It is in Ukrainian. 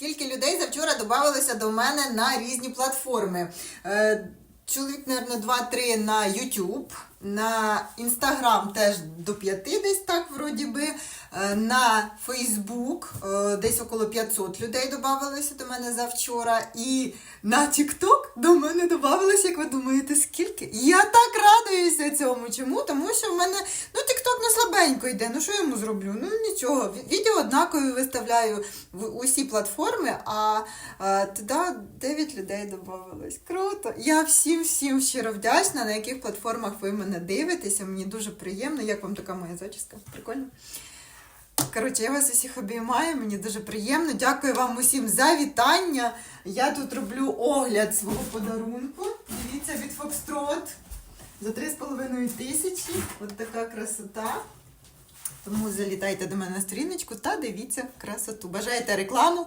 Скільки людей завчора додавалося до мене на різні платформи. Е, Чоловік, мабуть, 2-3 на YouTube, на Instagram теж до 5 десь так, вроді би. Е, На Facebook е, десь около 500 людей додавалося до мене завчора. І на TikTok до мене додавалося, як ви думаєте, скільки? Я так радуюся цьому. Чому? Тому що в мене ну, TikTok слабенько йде. Ну що я йому зроблю? Ну нічого. Відео однакові виставляю в усі платформи, а, а туди 9 людей додавалось. Круто. Я всім всім щиро вдячна, на яких платформах ви мене дивитеся. Мені дуже приємно. Як вам така моя зачіска? Прикольно? Коротше, я вас усіх обіймаю, мені дуже приємно. Дякую вам усім за вітання. Я тут роблю огляд свого подарунку. Дивіться від Foxtrot за 3,5 тисячі. От така красота. Тому залітайте до мене на сторіночку та дивіться красоту. Бажаєте рекламу?